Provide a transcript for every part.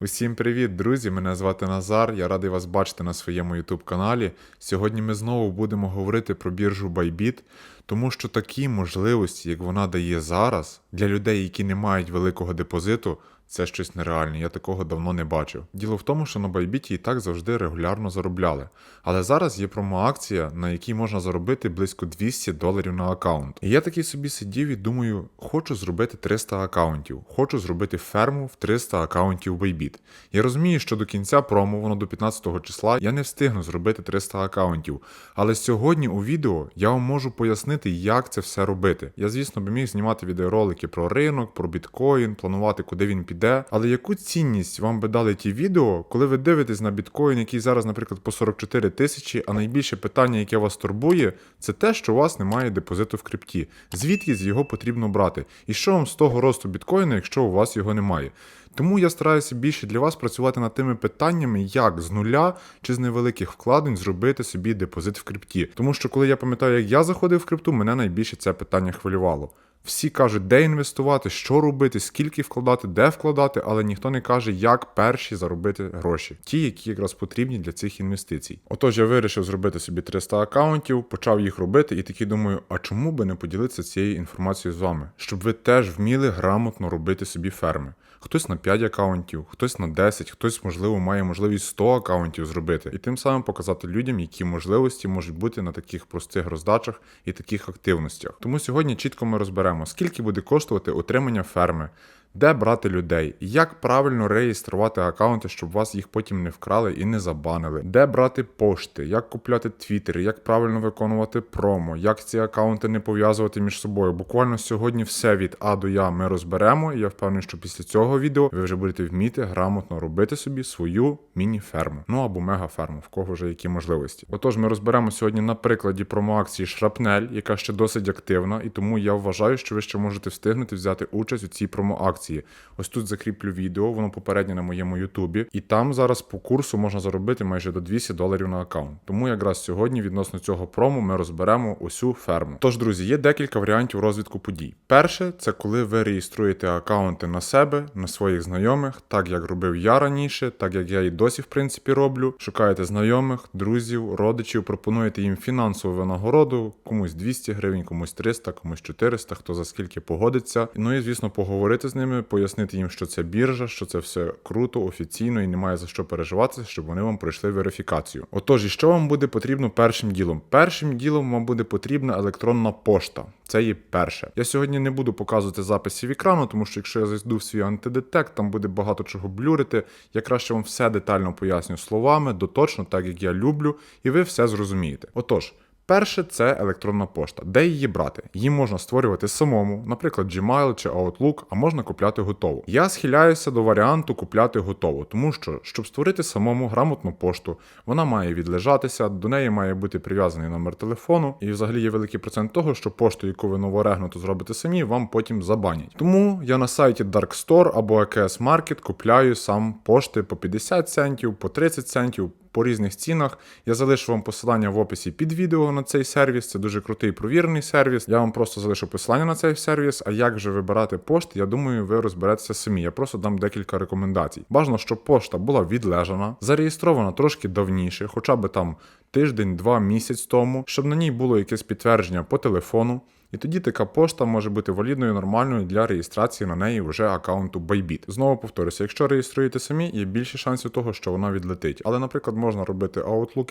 Усім привіт, друзі! Мене звати Назар. Я радий вас бачити на своєму YouTube каналі. Сьогодні ми знову будемо говорити про біржу Bybit, тому що такі можливості, як вона дає зараз, для людей, які не мають великого депозиту, це щось нереальне. Я такого давно не бачив. Діло в тому, що на Bybit і так завжди регулярно заробляли. Але зараз є промоакція, на якій можна заробити близько 200 доларів на аккаунт. І я такий собі сидів і думаю, хочу зробити 300 аккаунтів, хочу зробити ферму в 300 аккаунтів Bybit. Я розумію, що до кінця промо, воно до 15 числа, я не встигну зробити 300 аккаунтів. Але сьогодні у відео я вам можу пояснити, як це все робити. Я, звісно, би міг знімати відеоролики про ринок, про біткоін, планувати, куди він піде. Але яку цінність вам би дали ті відео, коли ви дивитесь на біткоін, який зараз, наприклад, по 44 тисячі, а найбільше питання, яке вас турбує, це те, що у вас немає депозиту в крипті. Звідки з його потрібно брати? І що вам з того росту біткоїна, якщо у вас його немає? Тому я стараюся більше для вас працювати над тими питаннями, як з нуля чи з невеликих вкладень зробити собі депозит в крипті. Тому що коли я пам'ятаю, як я заходив в крипту, мене найбільше це питання хвилювало. Всі кажуть, де інвестувати, що робити, скільки вкладати, де вкладати, але ніхто не каже, як перші заробити гроші, ті, які якраз потрібні для цих інвестицій. Отож, я вирішив зробити собі 300 аккаунтів, почав їх робити, і такий думаю, а чому би не поділитися цією інформацією з вами, щоб ви теж вміли грамотно робити собі ферми. Хтось на 5 аккаунтів, хтось на 10, хтось, можливо, має можливість 100 аккаунтів зробити, і тим самим показати людям, які можливості можуть бути на таких простих роздачах і таких активностях. Тому сьогодні чітко ми розберемо, скільки буде коштувати отримання ферми. Де брати людей, як правильно реєструвати аккаунти, щоб вас їх потім не вкрали і не забанили, де брати пошти, як купляти твіттери, як правильно виконувати промо, як ці аккаунти не пов'язувати між собою. Буквально сьогодні все від А до Я ми розберемо. І я впевнений, що після цього відео ви вже будете вміти грамотно робити собі свою міні-ферму, ну або мега-ферму, в кого вже які можливості. Отож, ми розберемо сьогодні на прикладі промоакції Шрапнель, яка ще досить активна, і тому я вважаю, що ви ще можете встигнути взяти участь у цій промоакції. Ось тут закріплю відео, воно попереднє на моєму Ютубі, і там зараз по курсу можна заробити майже до 200 доларів на аккаунт. Тому якраз сьогодні відносно цього промо ми розберемо усю ферму. Тож, друзі, є декілька варіантів розвитку подій. Перше, це коли ви реєструєте аккаунти на себе, на своїх знайомих, так як робив я раніше, так як я і досі в принципі роблю. Шукаєте знайомих, друзів, родичів, пропонуєте їм фінансову винагороду, комусь 200 гривень, комусь 300, комусь 400, хто за скільки погодиться. Ну і звісно, поговорити з ними пояснити їм, що це біржа, що це все круто, офіційно і немає за що переживати, щоб вони вам пройшли верифікацію. Отож, і що вам буде потрібно першим ділом? Першим ділом вам буде потрібна електронна пошта. Це є перше. Я сьогодні не буду показувати записів екрану, тому що якщо я зайду в свій антидетект, там буде багато чого блюрити. Я краще вам все детально поясню словами, доточно, так як я люблю, і ви все зрозумієте. Отож. Перше це електронна пошта. Де її брати? Її можна створювати самому, наприклад, Gmail чи Outlook, а можна купляти готову. Я схиляюся до варіанту купляти готову, тому що, щоб створити самому грамотну пошту, вона має відлежатися, до неї має бути прив'язаний номер телефону, і взагалі є великий процент того, що пошту, яку ви новорегнуто зробите самі, вам потім забанять. Тому я на сайті Dark Store або AKS Market купляю сам пошти по 50 центів, по 30 центів по різних цінах. Я залишу вам посилання в описі під відео на цей сервіс. Це дуже крутий провірений сервіс. Я вам просто залишу посилання на цей сервіс. А як же вибирати пошти, я думаю, ви розберетеся самі. Я просто дам декілька рекомендацій. Бажано, щоб пошта була відлежана, зареєстрована трошки давніше, хоча б там тиждень, два місяць тому, щоб на ній було якесь підтвердження по телефону. І тоді така пошта може бути валідною нормальною для реєстрації на неї вже аккаунту Bybit. Знову повторюся, якщо реєструєте самі, є більше шансів того, що вона відлетить. Але, наприклад, можна робити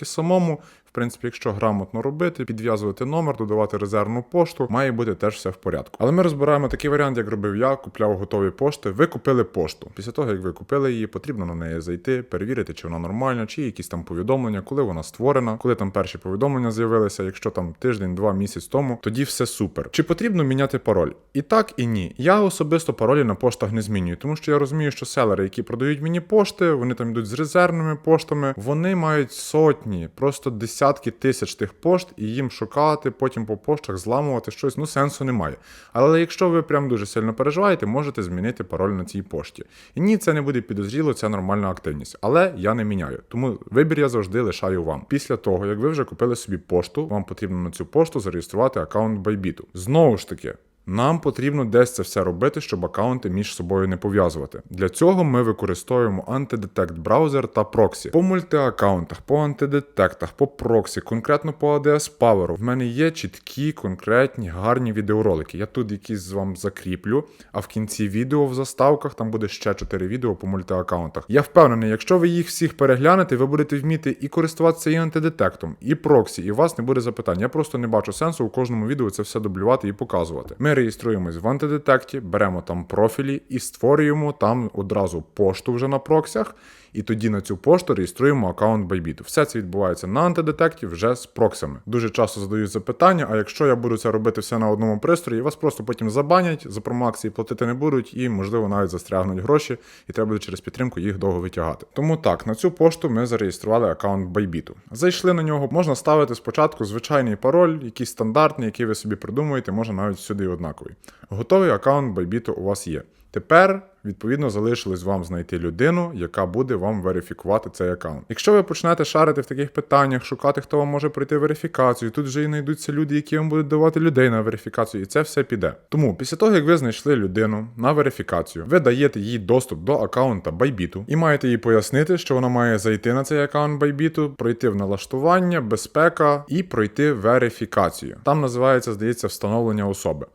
і самому. В принципі, якщо грамотно робити, підв'язувати номер, додавати резервну пошту, має бути теж все в порядку. Але ми розбираємо такий варіант, як робив я, купляв готові пошти. Ви купили пошту. Після того, як ви купили її, потрібно на неї зайти, перевірити, чи вона нормальна, чи якісь там повідомлення, коли вона створена, коли там перші повідомлення з'явилися. Якщо там тиждень, два місяць тому, тоді все супер супер. Чи потрібно міняти пароль? І так, і ні. Я особисто паролі на поштах не змінюю, тому що я розумію, що селери, які продають мені пошти, вони там йдуть з резервними поштами, вони мають сотні, просто десятки тисяч тих пошт, і їм шукати, потім по поштах зламувати щось, ну сенсу немає. Але якщо ви прям дуже сильно переживаєте, можете змінити пароль на цій пошті. І ні, це не буде підозріло, це нормальна активність. Але я не міняю. Тому вибір я завжди лишаю вам. Після того, як ви вже купили собі пошту, вам потрібно на цю пошту зареєструвати аккаунт Bybit. Знову ж таки, Нам потрібно десь це все робити, щоб аккаунти між собою не пов'язувати. Для цього ми використовуємо антидетект браузер та проксі. По мультиаккаунтах, по антидетектах, по проксі, конкретно по ADS Power, в мене є чіткі, конкретні, гарні відеоролики. Я тут якісь вам закріплю, а в кінці відео в заставках там буде ще 4 відео по мультиаккаунтах. Я впевнений, якщо ви їх всіх переглянете, ви будете вміти і користуватися і антидетектом, і проксі, і у вас не буде запитань. Я просто не бачу сенсу у кожному відео це все дублювати і показувати. Ми реєструємось в антидетекті, беремо там профілі і створюємо там одразу пошту вже на проксях. І тоді на цю пошту реєструємо аккаунт Bybit. Все це відбувається на антидетекті вже з проксами. Дуже часто задають запитання: а якщо я буду це робити все на одному пристрої, вас просто потім забанять, за промоакції платити не будуть, і можливо навіть застрягнуть гроші, і треба буде через підтримку їх довго витягати. Тому так, на цю пошту ми зареєстрували аккаунт Bybit. Зайшли на нього, можна ставити спочатку звичайний пароль, якийсь стандартний, який ви собі придумуєте, може навіть всюди однаковий. Готовий аккаунт Bybit у вас є. Тепер, відповідно, залишилось вам знайти людину, яка буде вам верифікувати цей аккаунт. Якщо ви почнете шарити в таких питаннях, шукати, хто вам може пройти верифікацію, тут вже і знайдуться люди, які вам будуть давати людей на верифікацію, і це все піде. Тому після того, як ви знайшли людину на верифікацію, ви даєте їй доступ до аккаунта Bybit і маєте їй пояснити, що вона має зайти на цей аккаунт Bybit, пройти в налаштування, безпека і пройти верифікацію. Там називається, здається, встановлення особи.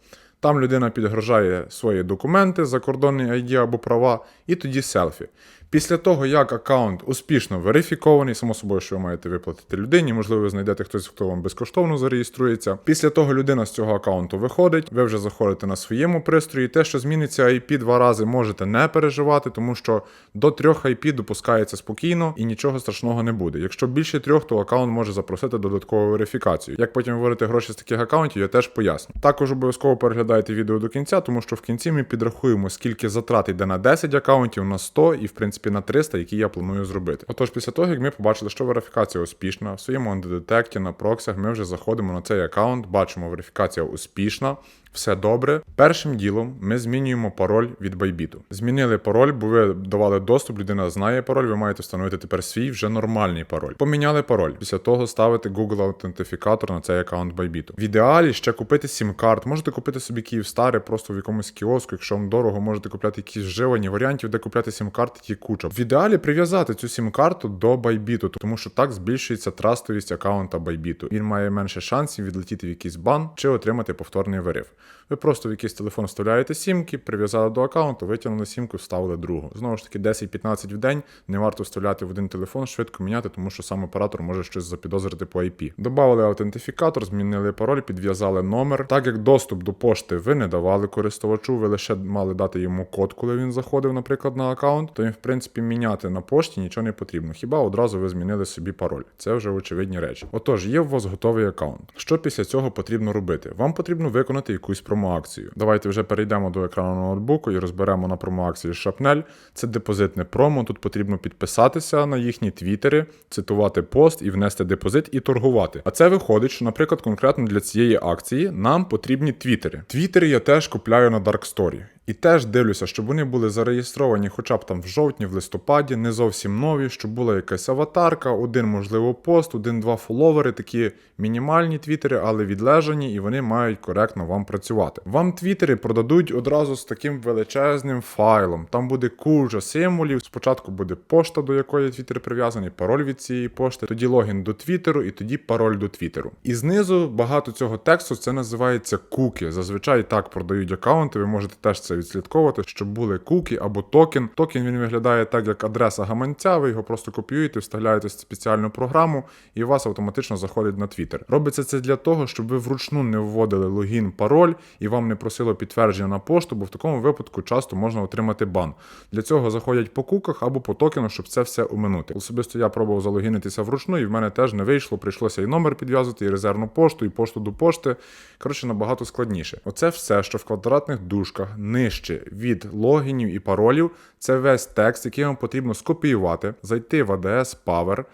Там людина підгружає свої документи, закордонний ID або права, і тоді селфі. Після того, як аккаунт успішно верифікований, само собою, що ви маєте виплатити людині, можливо, ви знайдете хтось, хто вам безкоштовно зареєструється. Після того людина з цього аккаунту виходить, ви вже заходите на своєму пристрої. Те, що зміниться IP два рази, можете не переживати, тому що до трьох IP допускається спокійно і нічого страшного не буде. Якщо більше трьох, то аккаунт може запросити додаткову верифікацію. Як потім виводити гроші з таких аккаунтів, я теж поясню. Також обов'язково переглядайте відео до кінця, тому що в кінці ми підрахуємо, скільки затрат йде на 10 аккаунтів, на 100 і в принципі на 300, які я планую зробити. Отож, після того, як ми побачили, що верифікація успішна, в своєму антидетекті на проксах ми вже заходимо на цей аккаунт, бачимо, верифікація успішна. Все добре. Першим ділом ми змінюємо пароль від Bybit. Змінили пароль, бо ви давали доступ, людина знає пароль, ви маєте встановити тепер свій вже нормальний пароль. Поміняли пароль. Після того ставити Google аутентифікатор на цей аккаунт Bybit. В ідеалі ще купити сім-карт. Можете купити собі Київстари просто в якомусь кіоску, якщо вам дорого, можете купляти якісь вживані варіантів, де купляти сім-карти є куча. В ідеалі прив'язати цю сім-карту до Байбіту, тому що так збільшується трастовість аккаунта Байбіту. Він має менше шансів відлетіти в якийсь бан чи отримати повторний вирив. Ви просто в якийсь телефон вставляєте сімки, прив'язали до аккаунту, витягнули сімку, вставили другу. Знову ж таки, 10-15 в день не варто вставляти в один телефон, швидко міняти, тому що сам оператор може щось запідозрити по IP. Добавили аутентифікатор, змінили пароль, підв'язали номер. Так як доступ до пошти ви не давали користувачу, ви лише мали дати йому код, коли він заходив, наприклад, на аккаунт, то їм, в принципі, міняти на пошті нічого не потрібно. Хіба одразу ви змінили собі пароль. Це вже очевидні речі. Отож, є у вас готовий аккаунт. Що після цього потрібно робити? Вам потрібно виконати якусь промоакцію. Давайте вже перейдемо до екрану ноутбуку і розберемо на промоакції Шапнель. Це депозитне промо. Тут потрібно підписатися на їхні твіттери, цитувати пост і внести депозит і торгувати. А це виходить, що, наприклад, конкретно для цієї акції нам потрібні твіттери. Твіттери я теж купляю на Dark Story. І теж дивлюся, щоб вони були зареєстровані хоча б там в жовтні, в листопаді, не зовсім нові, щоб була якась аватарка, один, можливо, пост, один-два фоловери, такі мінімальні твіттери, але відлежані, і вони мають коректно вам працювати. Вам твіттери продадуть одразу з таким величезним файлом. Там буде куча символів. Спочатку буде пошта, до якої твіттер прив'язаний, пароль від цієї пошти, тоді логін до твіттеру і тоді пароль до твіттеру. І знизу багато цього тексту це називається куки. Зазвичай так продають аккаунти. Ви можете теж це відслідковувати, щоб були куки або токен. Токен він виглядає так, як адреса гаманця. Ви його просто копіюєте, вставляєте в спеціальну програму, і у вас автоматично заходить на Twitter. Робиться це для того, щоб ви вручну не вводили логін, пароль і вам не просило підтвердження на пошту, бо в такому випадку часто можна отримати бан. Для цього заходять по куках або по токену, щоб це все уминути. Особисто я пробував залогінитися вручну, і в мене теж не вийшло. Прийшлося і номер підв'язати, і резервну пошту, і пошту до пошти. Коротше, набагато складніше. Оце все, що в квадратних дужках нижче від логінів і паролів, це весь текст, який вам потрібно скопіювати, зайти в ADS Power.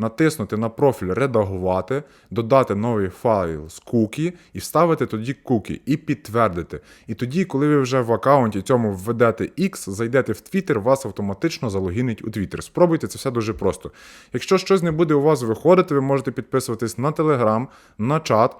Натиснути на профіль Редагувати, додати новий файл з кукі і вставити тоді кукі і підтвердити. І тоді, коли ви вже в аккаунті цьому введете X, зайдете в Twitter, вас автоматично залогінить у Twitter. Спробуйте це все дуже просто. Якщо щось не буде у вас виходити, ви можете підписуватись на Telegram, на чат.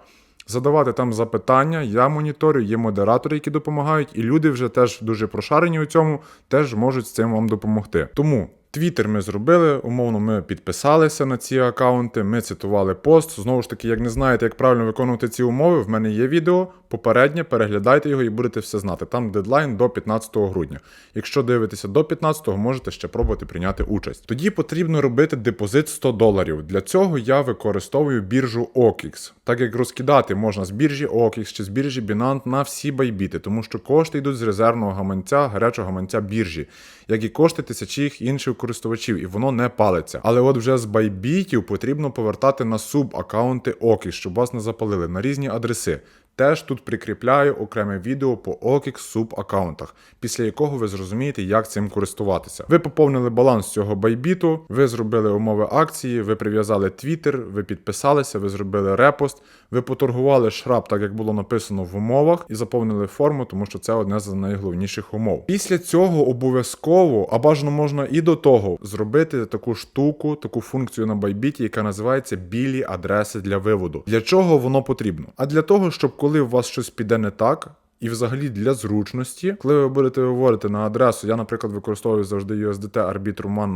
Задавати там запитання. Я моніторю, є модератори, які допомагають, і люди вже теж дуже прошарені у цьому, теж можуть з цим вам допомогти. Тому. Твіттер ми зробили, умовно, ми підписалися на ці акаунти, ми цитували пост. Знову ж таки, як не знаєте, як правильно виконувати ці умови, в мене є відео попереднє, переглядайте його і будете все знати. Там дедлайн до 15 грудня. Якщо дивитеся до 15-го, можете ще пробувати прийняти участь. Тоді потрібно робити депозит 100 доларів. Для цього я використовую біржу OKX, так як розкидати можна з біржі OKX чи з біржі Binance на всі байбіти, тому що кошти йдуть з резервного гаманця, гарячого гаманця біржі, як і кошти тисячі інших користувачів, і воно не палиться. Але от вже з байбітів потрібно повертати на суб-аккаунти Окі, щоб вас не запалили на різні адреси. Теж тут прикріпляю окреме відео по OKX суб-аккаунтах, після якого ви зрозумієте, як цим користуватися. Ви поповнили баланс цього байбіту, ви зробили умови акції, ви прив'язали Twitter, ви підписалися, ви зробили репост, ви поторгували шраб, так як було написано в умовах, і заповнили форму, тому що це одне з найголовніших умов. Після цього обов'язково, а бажано можна і до того, зробити таку штуку, таку функцію на байбіті, яка називається білі адреси для виводу. Для чого воно потрібно? А для того, щоб коли у вас щось піде не так. І взагалі для зручності, коли ви будете виводити на адресу, я, наприклад, використовую завжди USDT Arbitrum One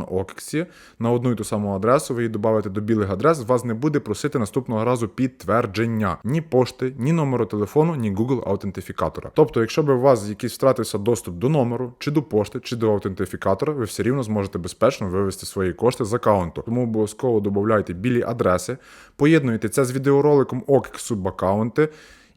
на на одну і ту саму адресу, ви її додаєте до білих адрес, вас не буде просити наступного разу підтвердження ні пошти, ні номеру телефону, ні Google аутентифікатора. Тобто, якщо б у вас якийсь втратився доступ до номеру, чи до пошти, чи до аутентифікатора, ви все рівно зможете безпечно вивести свої кошти з аккаунту. Тому обов'язково додавайте білі адреси, поєднуйте це з відеороликом OKX субаккаунти.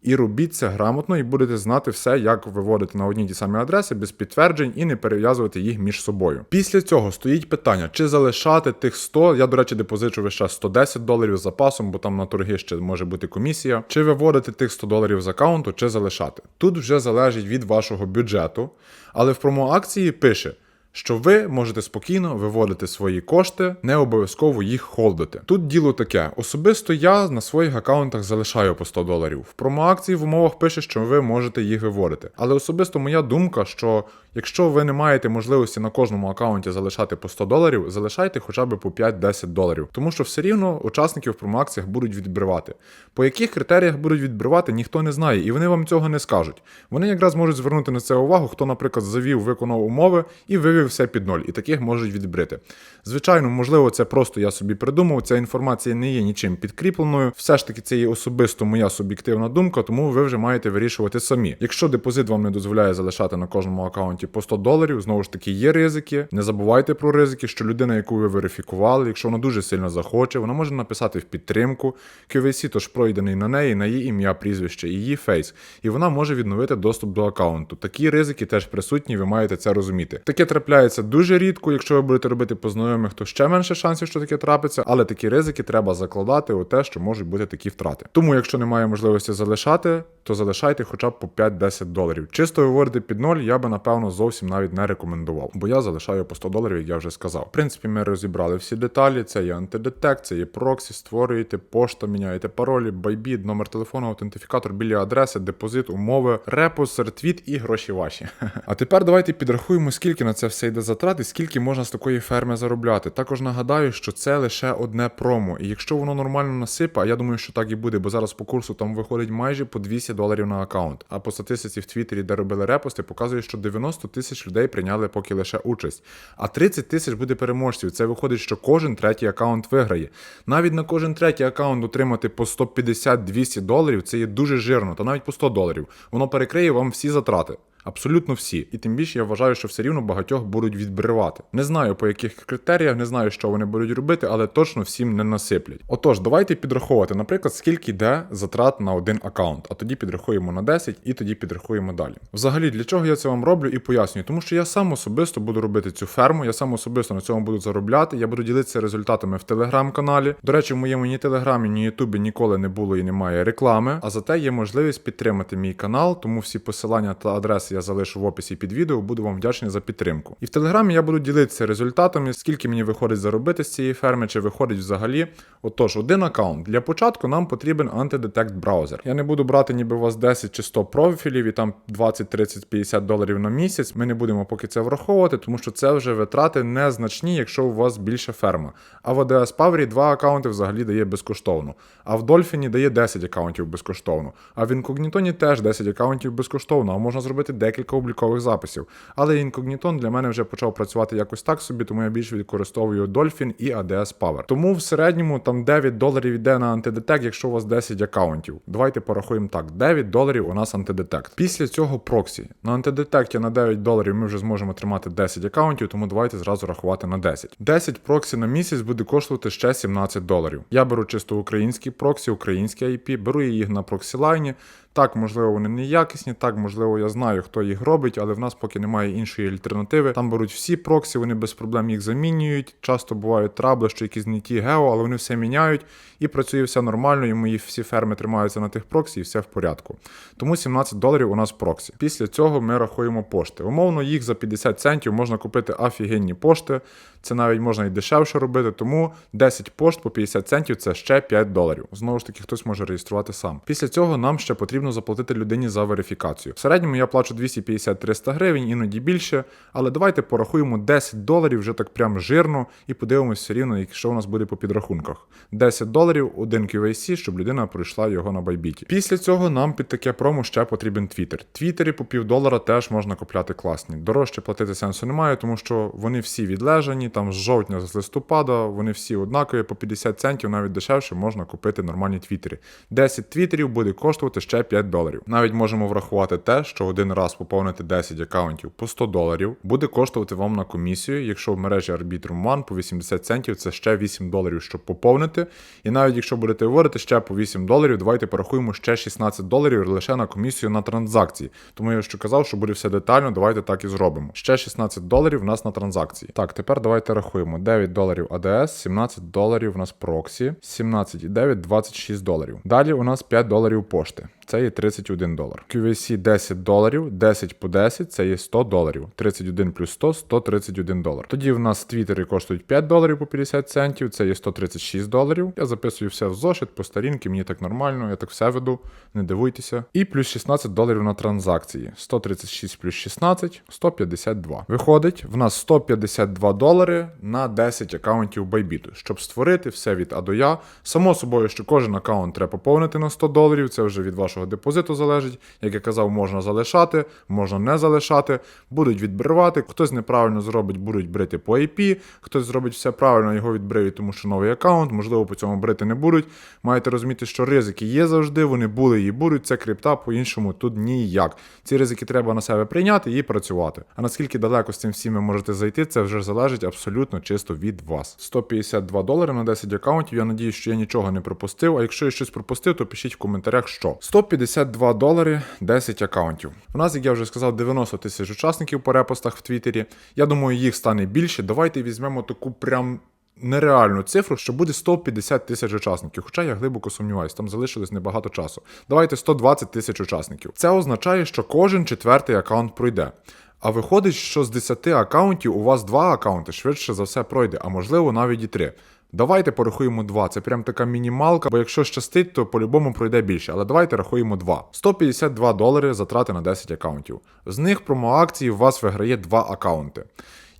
І робіть це грамотно, і будете знати все, як виводити на одні ті самі адреси без підтверджень і не перев'язувати їх між собою. Після цього стоїть питання, чи залишати тих 100, я, до речі, депозичу час 110 доларів запасом, бо там на торги ще може бути комісія, чи виводити тих 100 доларів з аккаунту, чи залишати. Тут вже залежить від вашого бюджету, але в промоакції пише що ви можете спокійно виводити свої кошти, не обов'язково їх холдити. Тут діло таке: особисто я на своїх аккаунтах залишаю по 100 доларів. В промоакції в умовах пише, що ви можете їх виводити. Але особисто моя думка, що якщо ви не маєте можливості на кожному аккаунті залишати по 100 доларів, залишайте хоча б по 5-10 доларів, тому що все рівно учасників в промоакціях будуть відбривати. По яких критеріях будуть відбривати, ніхто не знає, і вони вам цього не скажуть. Вони якраз можуть звернути на це увагу, хто, наприклад, завів, виконав умови і вивів все під ноль, і таких можуть відбрити. Звичайно, можливо, це просто я собі придумав. Ця інформація не є нічим підкріпленою. Все ж таки, це є особисто моя суб'єктивна думка, тому ви вже маєте вирішувати самі. Якщо депозит вам не дозволяє залишати на кожному аккаунті по 100 доларів, знову ж таки є ризики. Не забувайте про ризики, що людина, яку ви верифікували, якщо вона дуже сильно захоче, вона може написати в підтримку. KVC тож пройдений на неї, на її ім'я, прізвище, її фейс, і вона може відновити доступ до аккаунту. Такі ризики теж присутні, ви маєте це розуміти. Таке трапляється дуже рідко. Якщо ви будете робити по знайомих, то ще менше шансів, що таке трапиться, але такі ризики треба закладати у те, що можуть бути такі втрати. Тому, якщо немає можливості залишати, то залишайте хоча б по 5-10 доларів. Чисто виводити під ноль, я би напевно зовсім навіть не рекомендував, бо я залишаю по 100 доларів, як я вже сказав. В принципі, ми розібрали всі деталі. Це є антидетект, це є проксі, створюєте пошта, міняєте паролі, байбіт, номер телефону, аутентифікатор біля адреси, депозит, умови, репост, ретвіт і гроші ваші. А тепер давайте підрахуємо, скільки на це все йде затрат і скільки можна з такої ферми заробляти. Також нагадаю, що це лише одне промо. І якщо воно нормально насипа, я думаю, що так і буде, бо зараз по курсу там виходить майже по 200 доларів на аккаунт. А по статистиці в Твіттері, де робили репости, показує, що 90 тисяч людей прийняли поки лише участь. А 30 тисяч буде переможців. Це виходить, що кожен третій аккаунт виграє. Навіть на кожен третій аккаунт отримати по 150-200 доларів це є дуже жирно, та навіть по 100 доларів. Воно перекриє вам всі затрати. Абсолютно всі. І тим більше я вважаю, що все рівно багатьох будуть відбривати. Не знаю по яких критеріях, не знаю, що вони будуть робити, але точно всім не насиплять. Отож, давайте підраховувати, наприклад, скільки йде затрат на один аккаунт, а тоді підрахуємо на 10 і тоді підрахуємо далі. Взагалі, для чого я це вам роблю і пояснюю, тому що я сам особисто буду робити цю ферму, я сам особисто на цьому буду заробляти. Я буду ділитися результатами в телеграм-каналі. До речі, в моєму ні телеграмі, ні ютубі ніколи не було і немає реклами. А зате є можливість підтримати мій канал, тому всі посилання та адреси я залишу в описі під відео, буду вам вдячний за підтримку. І в телеграмі я буду ділитися результатами, скільки мені виходить заробити з цієї ферми, чи виходить взагалі. Отож, один аккаунт. Для початку нам потрібен антидетект браузер. Я не буду брати ніби у вас 10 чи 100 профілів і там 20, 30, 50 доларів на місяць. Ми не будемо поки це враховувати, тому що це вже витрати незначні, якщо у вас більша ферма. А в ADS Power два аккаунти взагалі дає безкоштовно. А в Dolphin дає 10 аккаунтів безкоштовно. А в Incognito теж 10 аккаунтів безкоштовно, а можна зробити декілька облікових записів. Але Incognito для мене вже почав працювати якось так собі, тому я більше використовую Dolphin і ADS Power. Тому в середньому там 9 доларів йде на антидетект, якщо у вас 10 аккаунтів. Давайте порахуємо так: 9 доларів у нас антидетект. Після цього проксі. На антидетекті на 9 доларів ми вже зможемо тримати 10 аккаунтів, тому давайте зразу рахувати на 10. 10 проксі на місяць буде коштувати ще 17 доларів. Я беру чисто українські проксі, українські IP, беру їх на проксі-лайні. Так, можливо, вони не якісні, так, можливо, я знаю, хто їх робить, але в нас поки немає іншої альтернативи. Там беруть всі проксі, вони без проблем їх замінюють. Часто бувають трабли, що якісь не ті гео, але вони все міняють і працює все нормально, і мої всі ферми тримаються на тих проксі, і все в порядку. Тому 17 доларів у нас проксі. Після цього ми рахуємо пошти. Умовно, їх за 50 центів можна купити офігенні пошти. Це навіть можна і дешевше робити, тому 10 пошт по 50 центів це ще 5 доларів. Знову ж таки, хтось може реєструвати сам. Після цього нам ще потрібно заплатити людині за верифікацію. В середньому я плачу 250-300 гривень, іноді більше. Але давайте порахуємо 10 доларів вже так прям жирно і подивимося все рівно, що у нас буде по підрахунках. 10 доларів, один QAC, щоб людина пройшла його на байбіті. Після цього нам під таке промо ще потрібен Твіттер. Твіттері по півдолара теж можна купляти класні. Дорожче платити сенсу немає, тому що вони всі відлежані, там з жовтня, з листопада, вони всі однакові, по 50 центів, навіть дешевше можна купити нормальні твіттери. 10 твіттерів буде коштувати ще 5 доларів. Навіть можемо врахувати те, що один раз поповнити 10 аккаунтів по 100 доларів буде коштувати вам на комісію, якщо в мережі Arbitrum One по 80 центів це ще 8 доларів, щоб поповнити. І навіть якщо будете говорити ще по 8 доларів, давайте порахуємо ще 16 доларів лише на комісію на транзакції. Тому я ще казав, що буде все детально, давайте так і зробимо. Ще 16 доларів в нас на транзакції. Так, тепер давайте рахуємо. 9 доларів ADS, 17 доларів у нас проксі, 17,9, 26 доларів. Далі у нас 5 доларів пошти. Це є 31 долар. QVC 10 доларів, 10 по 10 це є 100 доларів. 31 плюс 100 131 долар. Тоді в нас твіттери коштують 5 доларів по 50 центів, це є 136 доларів. Я записую все в зошит по старінки, мені так нормально, я так все веду, не дивуйтеся. І плюс 16 доларів на транзакції. 136 плюс 16 152. Виходить, в нас 152 долари на 10 аккаунтів Bybit. Щоб створити все від А до Я. Само собою, що кожен аккаунт треба поповнити на 100 доларів, це вже від вашого депозиту залежить. Як я казав, можна залишати, можна не залишати, будуть відбривати. Хтось неправильно зробить, будуть брити по IP, хтось зробить все правильно, його відбриють, тому що новий аккаунт, можливо, по цьому брити не будуть. Маєте розуміти, що ризики є завжди, вони були і будуть. Це крипта, по-іншому тут ніяк. Ці ризики треба на себе прийняти і працювати. А наскільки далеко з цим всім ви можете зайти, це вже залежить абсолютно чисто від вас. 152 долари на 10 аккаунтів. Я надію, що я нічого не пропустив. А якщо я щось пропустив, то пишіть в коментарях, що 152 долари 10 аккаунтів. У нас, як я вже сказав, 90 тисяч учасників по репостах в Твіттері. Я думаю, їх стане більше. Давайте візьмемо таку прям. Нереальну цифру, що буде 150 тисяч учасників, хоча я глибоко сумніваюся, там залишилось небагато часу. Давайте 120 тисяч учасників. Це означає, що кожен четвертий аккаунт пройде. А виходить, що з 10 аккаунтів у вас два аккаунти швидше за все пройде, а можливо навіть і три. Давайте порахуємо 2. Це прям така мінімалка, бо якщо щастить, то по-любому пройде більше. Але давайте рахуємо 2. 152 долари затрати на 10 аккаунтів. З них промоакції у вас виграє 2 аккаунти.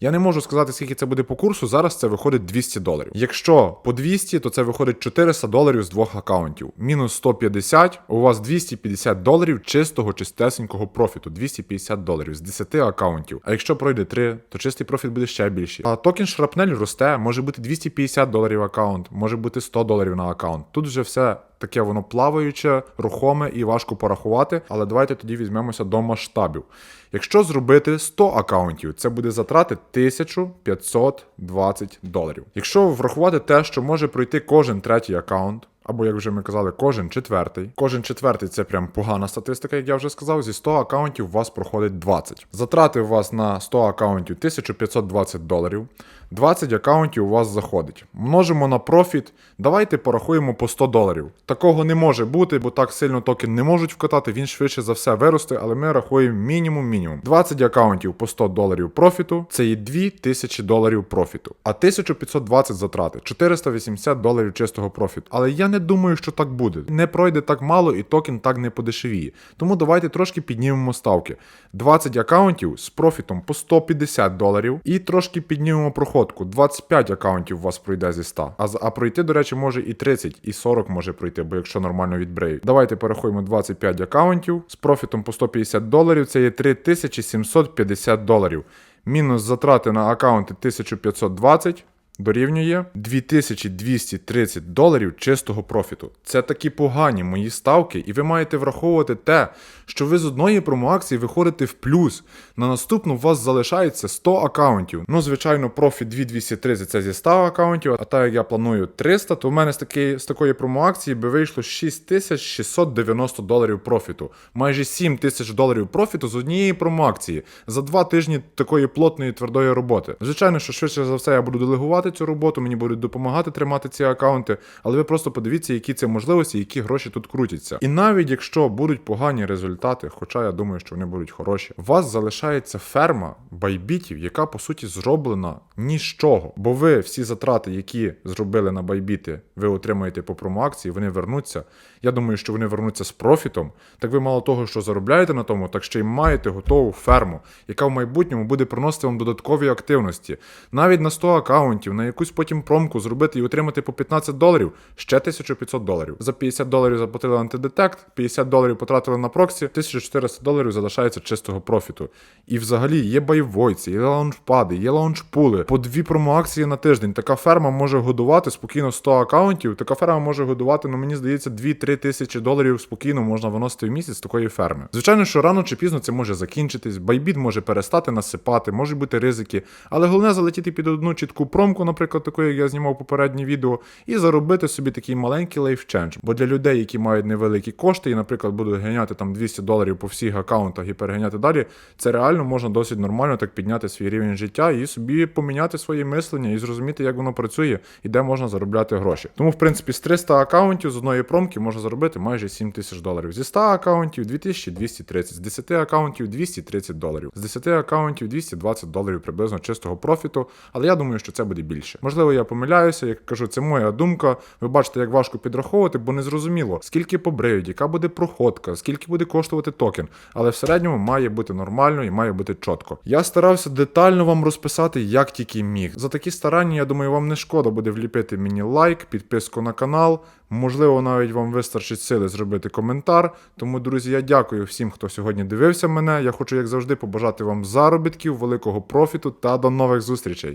Я не можу сказати, скільки це буде по курсу. Зараз це виходить 200 доларів. Якщо по 200, то це виходить 400 доларів з двох аккаунтів. Мінус 150, у вас 250 доларів чистого, чистесенького профіту. 250 доларів з 10 аккаунтів. А якщо пройде 3, то чистий профіт буде ще більший. А токен шрапнель росте, може бути 250 доларів аккаунт, може бути 100 доларів на аккаунт. Тут вже все. Таке воно плаваюче, рухоме і важко порахувати, але давайте тоді візьмемося до масштабів. Якщо зробити 100 аккаунтів, це буде затрати 1520 доларів. Якщо врахувати те, що може пройти кожен третій аккаунт, або як вже ми казали, кожен четвертий. Кожен четвертий це прям погана статистика, як я вже сказав. Зі 100 акаунтів у вас проходить 20. Затрати у вас на 100 акаунтів 1520 доларів. 20 акаунтів у вас заходить. Множимо на профіт. Давайте порахуємо по 100 доларів. Такого не може бути, бо так сильно токен не можуть вкатати, він швидше за все виросте, але ми рахуємо мінімум мінімум. 20 акаунтів по 100 доларів профіту це є 2000 доларів профіту. А 1520 затрати 480 доларів чистого профіту. Але я не думаю, що так буде. Не пройде так мало і токен так не подешевіє. Тому давайте трошки піднімемо ставки. 20 акаунтів з профітом по 150 доларів і трошки піднімемо проходку. 25 аккаунтів у вас пройде зі 100. А, а пройти, до речі, може і 30, і 40 може пройти, бо якщо нормально відбреють. Давайте порахуємо 25 аккаунтів з профітом по 150 доларів. Це є 3750 доларів. Мінус затрати на аккаунти 1520 дорівнює 2230 доларів чистого профіту. Це такі погані мої ставки, і ви маєте враховувати те, що ви з одної промоакції виходите в плюс. На наступну у вас залишається 100 акаунтів. Ну, звичайно, профіт 2230 це зі 100 акаунтів, а так як я планую 300, то в мене з, такої, з такої промоакції би вийшло 6690 доларів профіту. Майже 7 тисяч доларів профіту з однієї промоакції за два тижні такої плотної твердої роботи. Звичайно, що швидше за все я буду делегувати цю роботу, мені будуть допомагати тримати ці акаунти, але ви просто подивіться, які це можливості, які гроші тут крутяться. І навіть якщо будуть погані результати, хоча я думаю, що вони будуть хороші, у вас залишається ферма байбітів, яка по суті зроблена ні з чого. Бо ви всі затрати, які зробили на байбіти, ви отримаєте по промоакції, вони вернуться. Я думаю, що вони вернуться з профітом. Так ви мало того, що заробляєте на тому, так ще й маєте готову ферму, яка в майбутньому буде приносити вам додаткові активності. Навіть на 100 акаунтів, на якусь потім промку зробити і отримати по 15 доларів, ще 1500 доларів. За 50 доларів заплатили антидетект, 50 доларів потратили на проксі, 1400 доларів залишається чистого профіту. І взагалі є байвойці, є лаунчпади, є лаунчпули, по дві промоакції на тиждень. Така ферма може годувати спокійно 100 акаунтів. Така ферма може годувати, ну мені здається, 2-3 тисячі доларів спокійно можна виносити в місяць з такої ферми. Звичайно, що рано чи пізно це може закінчитись, байбіт може перестати насипати, можуть бути ризики, але головне залетіти під одну чітку промку, наприклад, таку, як я знімав попереднє відео, і заробити собі такий маленький лайфчендж. Бо для людей, які мають невеликі кошти і, наприклад, будуть ганяти там 200 доларів по всіх акаунтах і переганяти далі, це реально можна досить нормально так підняти свій рівень життя і собі поміняти своє мислення і зрозуміти, як воно працює і де можна заробляти гроші. Тому, в принципі, з 300 акаунтів з одної промки можна заробити майже 7 тисяч доларів. Зі 100 акаунтів 2230, з 10 акаунтів 230 доларів, з 10 акаунтів 220 доларів приблизно чистого профіту. Але я думаю, що це буде більше. Можливо, я помиляюся, як кажу, це моя думка. Ви бачите, як важко підраховувати, бо не зрозуміло, скільки побриють, яка буде проходка, скільки буде коштувати токен. Але в середньому має бути нормально і має бути чітко. Я старався детально вам розписати, як тільки міг. За такі старання, я думаю, вам не шкода буде вліпити мені лайк, підписку на канал. Можливо, навіть вам вистачить сили зробити коментар. Тому, друзі, я дякую всім, хто сьогодні дивився мене. Я хочу, як завжди, побажати вам заробітків, великого профіту та до нових зустрічей.